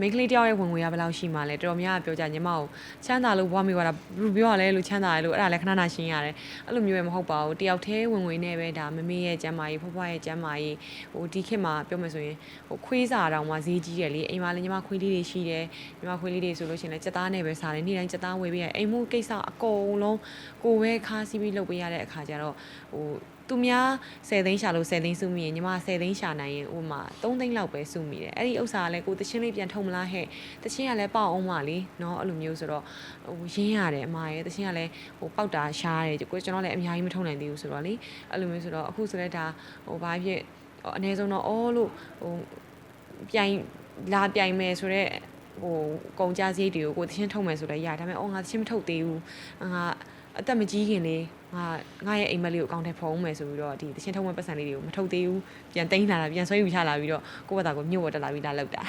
မိန်းကလေးတယောက်ရဲ့ဝင်ငွေကဘယ်လောက်ရှိမှလဲတော်တော်များများပြောကြညီမကိုချမ်းသာလို့ဘွားမိသွားတာဘယ်လိုပြောရလဲလို့ချမ်းသာရလို့အဲ့ဒါလည်းခဏခဏရှင်းရတယ်အဲ့လိုမျိုးရမဟုတ်ပါဘူးတယောက်တည်းဝင်ငွေနဲ့ပဲဒါမမေရဲ့ကျမ်းမာရေးဖွားဖွားရဲ့ကျမ်းမာရေးဟိုဒီခေတ်မှာပြောမယ်ဆိုရင်ဟိုခွေးစာတောင်မှဈေးကြီးရလေအိမ်မှာလည်းညီမခွေးလေးတွေရှိတယ်ညီမခွေးလေးတွေဆိုလို့ရှိရင်လည်းစက်သားနဲ့ပဲစားတယ်နေ့တိုင်းစက်သားဝယ်ပေးရအိမ်မှုကိစ္စအကုန်လုံးကိုပဲခါးစီးပြီးလုပ်ပေးရတဲ့အခါကျတော့ဟို သူများ10သိန်းရှာလို့10သိန်းစုမိရင်ညီမ10သိန်းရှာနိုင်ရင်ဥမာ3သိန်းလောက်ပဲစုမိတယ်အဲ့ဒီဥစ္စာကလည်းကိုတချင်းလေးပြန်ထုံမလားဟဲ့တချင်းကလည်းပေါက်အောင်ပါလေနော်အဲ့လိုမျိုးဆိုတော့ဟိုရင်းရတယ်အမရဲ့တချင်းကလည်းဟိုပေါက်တာရှားတယ်ကိုကျွန်တော်လည်းအများကြီးမထုံနိုင်သေးဘူးဆိုတော့လေအဲ့လိုမျိုးဆိုတော့အခုဆိုလဲဒါဟိုဘာဖြစ်အနည်းဆုံးတော့အော်လို့ဟိုပြိုင်လာပြိုင်မယ်ဆိုတော့ ဟိုကုန်ကြစရိတ်တွေကိုကိုတချင်းထုံမယ်ဆိုတော့ရဒါပေမဲ့အော်ငါတချင်းမထုတ်သေးဘူးငါအသက်မကြီးခင်လေးငါငါရဲ့အိမ်မက်လေးကိုအကောင့်ထဲဖုံးမယ်ဆိုပြီးတော့ဒီတချင်းထုံမဲ့ပတ်စံလေးတွေကိုမထုတ်သေးဘူးပြန်တိန်းလာတာပြန်ဆွဲယူချလာပြီးတော့ကိုယ့်ဘာသာကိုမြို့ဝတ်တက်လာပြီးလာလောက်တာ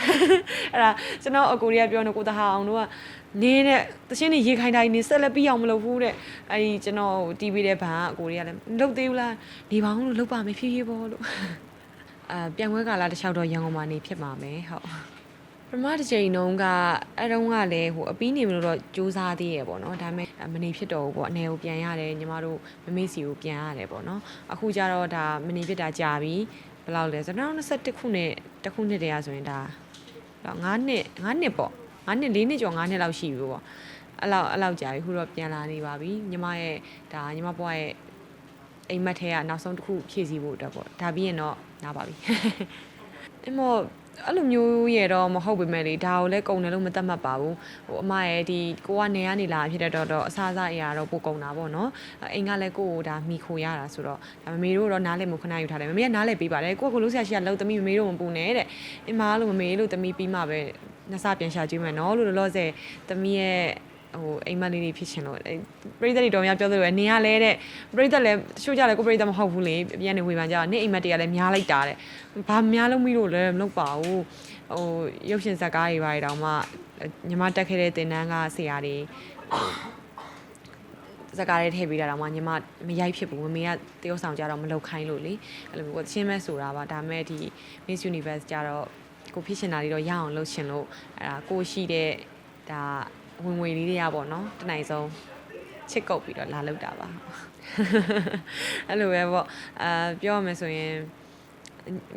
အဲ့ဒါကျွန်တော်အကိုရီးယားပြောနေကိုတဟာအောင်တို့ကနေတဲ့တချင်းတွေရေခိုင်တိုင်းနေဆက်လက်ပြီးအောင်မလုပ်ဘူးတဲ့အဲ့ဒီကျွန်တော် TV တဲ့ဘန်ကအကိုရီးယားလည်းမလုပ်သေးဘူးလားနေပါအောင်လို့လုပ်ပါမယ်ဖြည်းဖြည်းပေါ့လို့အာပြန်ခွဲကာလာတစ်လျှောက်တော့ရန်ကုန်မှာနေဖြစ်ပါမယ်ဟုတ် ပထမတစ်ချိန်တုန်းကအဲတုန်းကလည်းဟိုအပီးနေမလို့တော့စူးစမ်းသေးရပေါ့နော်ဒါပေမဲ့မနေဖြစ်တော့ဘူးပေါ့အနေကိုပြန်ရတယ်ညီမတို့မမေ့စီကိုပြန်ရတယ်ပေါ့နော်အခုကျတော့ဒါမနေဖြစ်တာကြာပြီဘယ်လောက်လဲဆိုတော့2021ခုနှစ်တစ်ခုနှစ်တည်းရဆိုရင်ဒါ9နှစ်9နှစ်ပေါ့9နှစ်4နှစ်ကျော်9နှစ်လောက်ရှိပြီပေါ့အဲ့လောက်အဲ့လောက်ကြာပြီခုတော့ပြန်လာနေပါပြီညီမရဲ့ဒါညီမဘွားရဲ့အိမ်မက်ထဲကနောက်ဆုံးတစ်ခုဖြည့်ဆည်းဖို့အတွက်ပေါ့ဒါပြီးရင်တော့နားပါပြီအမော အဲ့လိုမျိုးရတော့မဟုတ်ပေမဲ့လေဒါကိုလည်းကုံတယ်လို့မတတ်မှတ်ပါဘူးဟိုအမရဲ့ဒီကိုကနေရနေလာဖြစ်တဲ့တော့တော့အစားအစာအရာတော့ပိုကုံတာပေါ့နော်အိမ်ကလည်းကိုကိုဒါမိခိုရတာဆိုတော့ဒါမမေတို့တော့နားလည်မှုခဏယူထားတယ်မမေကနားလည်ပေးပါတယ်ကိုကကိုလို့ဆရာရှိကလောက်သမီးမမေတို့မပူနဲ့တဲ့အင်မလို့မမေလို့သမီးပြီးမှပဲနှစ်ဆပြန်ရှာကြည့်မယ်နော်လို့လောလောဆယ်သမီးရဲ့ ဟိုအိမ်မလေးတွေဖြစ်ချင်လို့အဲပရိသတ်တွေတော်များပြောသလိုပဲနေရလဲတဲ့ပရိသတ်လည်းတချို့ကြလည်းကိုပရိသတ်မဟုတ်ဘူးလေပြန်နေဝေဖန်ကြနေအိမ်မက်တွေကလည်းများလိုက်တာတဲ့ဘာများလုံးပြီးလို့လဲမလုပ်ပါဘူးဟိုရုပ်ရှင်ဇာတ်ကားတွေပါတောင်မှညီမတက်ခဲ့တဲ့တင်တန်းကဆရာတွေဇာတ်ကားတွေထည့်ပေးတာတော့မှညီမမရိုက်ဖြစ်ဘူးမမေကတရုပ်ဆောင်ကြတော့မလုပ်ခိုင်းလို့လေအဲ့လိုမျိုးချင်းမဲ့ဆိုတာပါဒါမဲ့ဒီ Miss Universe ကြတော့ကိုဖြစ်ရှင်တာတွေတော့ရအောင်လုပ်ရှင်လို့အဲ့ဒါကိုရှိတဲ့ဒါ ဝင်ငွေလေးတွေကပေါ့နော်တနိုင်ဆုံးချစ်ကုတ်ပြီးတော့လာလောက်တာပါအဲ့လိုပဲပေါ့အာပြောရမယ်ဆိုရင်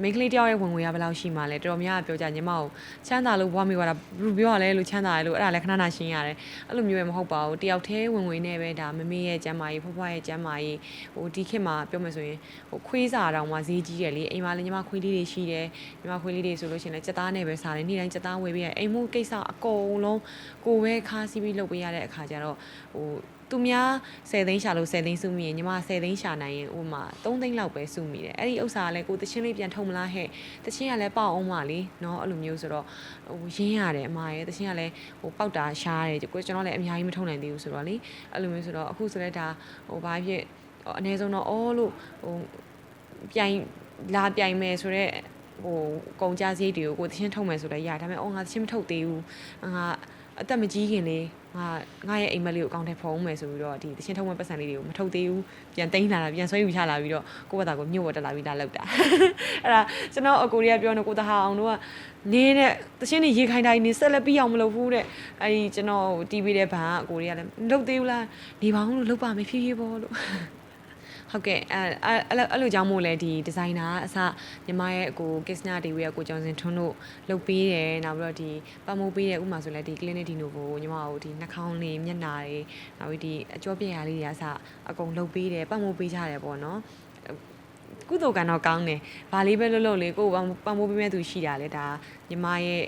မိန်းကလေးတယောက်ရဲ့ဝင်ငွေကဘယ်လောက်ရှိမှလဲတော်တော်များများပြောကြညီမကိုချမ်းသာလို့ဘွားမိသွားတာဘယ်လိုပြောရလဲလို့ချမ်းသာရလို့အဲ့ဒါလည်းခဏခဏရှင်းရတယ်အဲ့လိုမျိုးရမဟုတ်ပါဘူးတယောက်တည်းဝင်ငွေနဲ့ပဲဒါမမေရဲ့ကျမ်းမာရေးဖွားဖွားရဲ့ကျမ်းမာရေးဟိုဒီခေတ်မှာပြောမယ်ဆိုရင်ဟိုခွေးစာတောင်မှဈေးကြီးရလေအိမ်မှာလည်းညီမခွေးလေးတွေရှိတယ်ညီမခွေးလေးတွေဆိုလို့ရှိရင်လည်းစက်သားနဲ့ပဲစားတယ်နေ့တိုင်းစက်သားဝယ်ပေးရအိမ်မှုကိစ္စအကုန်လုံးကိုပဲခါးစီးပြီးလုပ်ပေးရတဲ့အခါကျတော့ဟို သူများ10သိန်းရှာလို့10သိန်းစုမိရင်ညီမ10သိန်းရှာနိုင်ရင်ဥပမာ3သိန်းလောက်ပဲစုမိတယ်အဲ့ဒီဥစ္စာကလည်းကိုတချင်းလေးပြန်ထုံမလားဟဲ့တချင်းကလည်းပေါက်အောင်ပါလေเนาะအဲ့လိုမျိုးဆိုတော့ဟိုရင်းရတယ်အမရဲ့တချင်းကလည်းဟိုပေါက်တာရှားတယ်ကိုကျွန်တော်လည်းအများကြီးမထုံနိုင်သေးဘူးဆိုတော့လေအဲ့လိုမျိုးဆိုတော့အခုဆိုလည်းဒါဟိုဘာဖြစ်ဟိုအနည်းဆုံးတော့အော်လို့ဟိုပြိုင်လာပြိုင်မယ်ဆိုတော့ဟိုကုန်ကြစရိတ်တွေကိုကိုတချင်းထုံမယ်ဆိုတော့ရဒါပေမဲ့အော်ငါတချင်းမထုတ်သေးဘူးငါ အသက်မကြီးခင်လေးငါငါရဲ့အိမ်မက်လေးကိုအကောင့်ထဲဖုံးမယ်ဆိုပြီးတော့ဒီတချင်းထုံမဲ့ပတ်စံလေးတွေကိုမထုတ်သေးဘူးပြန်တိန်းလာတာပြန်ဆွဲယူချလာပြီးတော့ကိုယ့်ဘာသာကိုမြို့ဝတ်တက်လာပြီးလာလောက်တာအဲ့ဒါကျွန်တော်အကိုရီးယားပြောနေကိုတဟာအောင်တို့နေတဲ့တချင်းတွေရေခိုင်တိုင်းနေဆက်လက်ပြီးအောင်မလုပ်ဘူးတဲ့အဲ့ဒီကျွန်တော် TV တဲ့ဘန်ကအကိုရီးယားလည်းမလုပ်သေးဘူးလားနေပါအောင်လို့လုပ်ပါမယ်ဖြည်းဖြည်းပေါ့လို့ ဟုတ်ကဲ့အဲအဲ့လိုအဲ့လိုကြောင့်မို့လဲဒီဒီဇိုင်နာအစညီမရဲ့အကိုကစ္စနာဒေဝီရဲ့ကိုကျော်စင်ထွန်းတို့လုပ်ပေးတယ်နောက်ပြီးတော့ဒီပတ်မိုးပေးတဲ့ဥမာဆိုလဲဒီ clinic ဒီနိုကိုညီမတို့ဒီနှာခေါင်းလေးမျက်နှာတွေနောက်ပြီးဒီအကျော်ပြက်ရလေးတွေအစအကုန်လုပ်ပေးတယ်ပတ်မိုးပေးကြတယ်ပေါ့နော်ကုသိုလ်ကံတော့ကောင်းတယ်။ဘာလေးပဲလုပ်လို့လေကိုယ်ပံမိုးပေးမဲ့သူရှိတာလေဒါညီမရဲ့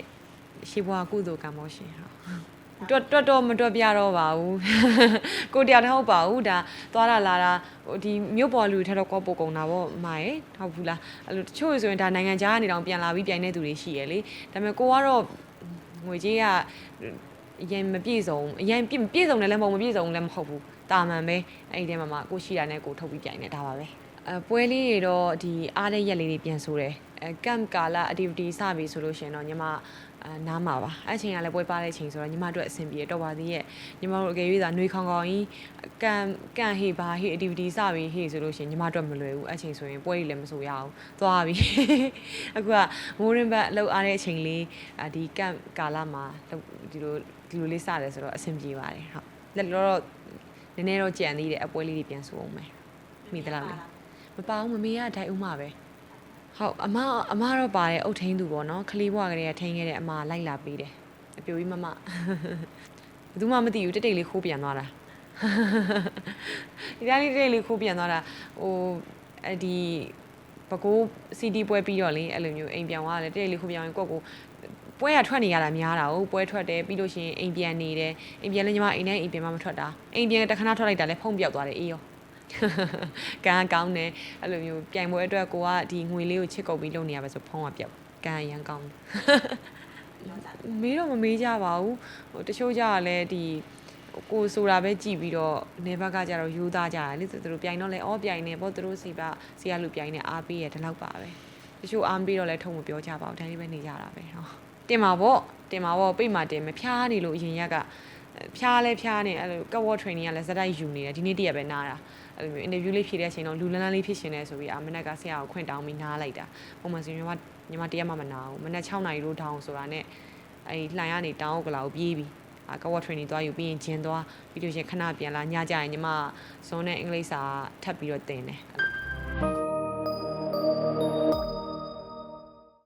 ရှေးဘွားကုသိုလ်ကံပေါ့ရှင်ဟုတ် တွတ်တွတ်တော့မတွတ်ပြတော့ပါဘူးကိုတရားတော့ဟုတ်ပါဘူးဒါသွားတာလာတာဟိုဒီမြို့ပေါ်လူတွေထက်တော့ကောပိုကုန်တာပေါ့မရဲ့ဟုတ်ဘူးလားအဲ့လိုတချို့ဆိုရင်ဒါနိုင်ငံခြားကနေတော့ပြန်လာပြီးပြိုင်နေသူတွေရှိရလေဒါပေမဲ့ကိုကတော့ငွေကြီးကအရင်မပြည့်စုံအရင်ပြည့်ပြည့်စုံတယ်လည်းမဟုတ်မပြည့်စုံလည်းမဟုတ်ဘူးတာမန်ပဲအဲ့ဒီထဲမှာမှကိုရှိတာနဲ့ကိုထုတ်ပြီးပြိုင်နေတာပါပဲအပွဲလေးတွေတော့ဒီအားတဲ့ရက်လေးတွေပြန်ဆိုတယ်အဲ camp ကာလ activity စပြီဆိုလို့ရှိရင်တော့ညီမ အာနားမှာပါအဲ့အချိန်ကလည်းပွဲပါတဲ့အချိန်ဆိုတော့ညီမတို့အဆင်ပြေတော့ပါသေးရဲ့ညီမတို့အကယ်၍သာနှွေးခေါင်ခေါင်ကြီးကန်ကန်ဟေပါဟေ activity စပြီးဟေဆိုလို့ရှိရင်ညီမတို့မလွယ်ဘူးအဲ့အချိန်ဆိုရင်ပွဲကြီးလည်းမဆိုရအောင်သွားပြီအခုကမိုးရင်ဘတ်လောက်အားတဲ့အချိန်လေးအာဒီကန့်ကာလမှာလုပ်ဒီလိုဒီလိုလေးစတယ်ဆိုတော့အဆင်ပြေပါတယ်ဟုတ်လက်တော့နည်းနည်းတော့ကြံသေးတယ်အပွဲလေးတွေပြန်ဆိုအောင်မယ်မိသလားလေမပါဘူးမမေကဒိုင်ဦးမှာပဲ ဟုတ်အမအမတော့ပါတယ်အုတ်ထင်းသူပေါ့နော်ခလီးဘွားကလေးကထိန်းခဲ့တဲ့အမလိုက်လာပေးတယ်အပြိုကြီးမမဘယ်သူမှမသိဘူးတိတ်တိတ်လေးခိုးပြန်သွားတာဒီတိုင်းလေးတိတ်တိတ်လေးခိုးပြန်သွားတာဟိုအဒီပကိုး CD ပွဲပြီးတော့လေအဲ့လိုမျိုးအိမ်ပြန်သွားတယ်တိတ်တိတ်လေးခိုးပြန်ရင်ကိုယ့်ကိုပွဲကထွက်နေရတာများတာဟုတ်ပွဲထွက်တယ်ပြီးလို့ရှိရင်အိမ်ပြန်နေတယ်အိမ်ပြန်လဲညီမအိမ်တိုင်းအိမ်ပြန်မှမထွက်တာအိမ်ပြန်တခဏထွက်လိုက်တာလဲဖုံးပြောက်သွားတယ်အေးရော ကံကောင်းတယ်အဲ့လိုမျိုးပြိုင်ပွဲအတွက်ကိုကဒီငွေလေးကိုချစ်ကုပ်ပြီးလုပ်နေရပါဆိုဖုံးကပြောက်ကံအရန်ကောင်းတယ်မေးတော့မမေးကြပါဘူးဟိုတချို့ကြကလည်းဒီကိုဆိုတာပဲကြည်ပြီးတော့နေဘက်ကကြတော့ယူသားကြတာလေသူတို့ပြိုင်တော့လဲအော်ပြိုင်နေပေါ့သူတို့စီပါစီရလူပြိုင်နေအားပေးရဒီလောက်ပါပဲတချို့အားမပေးတော့လဲထုံမပြောကြပါဘူးဒါလေးပဲနေကြတာပဲဟောတင်ပါပေါ့တင်ပါပေါ့ပိတ်မှတင်မဖျားနေလို့အရင်ရက်က ဖျားလဲဖျားနေအဲ့လိုကတ်ဝေါ် training ကလည်းဇက်တိုက်ယူနေတယ်ဒီနေ့တည့်ရပဲနားတာအဲ့လိုမျိုး interview လေးဖြေတဲ့အချိန်တော့လူလန်းလန်းလေးဖြစ်ရှင်နေဆိုပြီးအာမနက်ကဆရာကိုခွင့်တောင်းပြီးနားလိုက်တာပုံမှန်ဆိုရင်ညီမညီမတရက်မှမနာဘူးမနက်6နာရီလို့တောင်းဆိုတာနဲ့အဲ့လှိုင်ကနေတောင်းကလာကိုပြေးပြီးအာကဝတ် training သွားယူပြီးရင်ဂျင်သွားပြီးလို့ရှရင်ခဏပြန်လာညကြရင်ညီမဇွန်နဲ့အင်္ဂလိပ်စာထပ်ပြီးတော့တင်တယ်အဲ့လို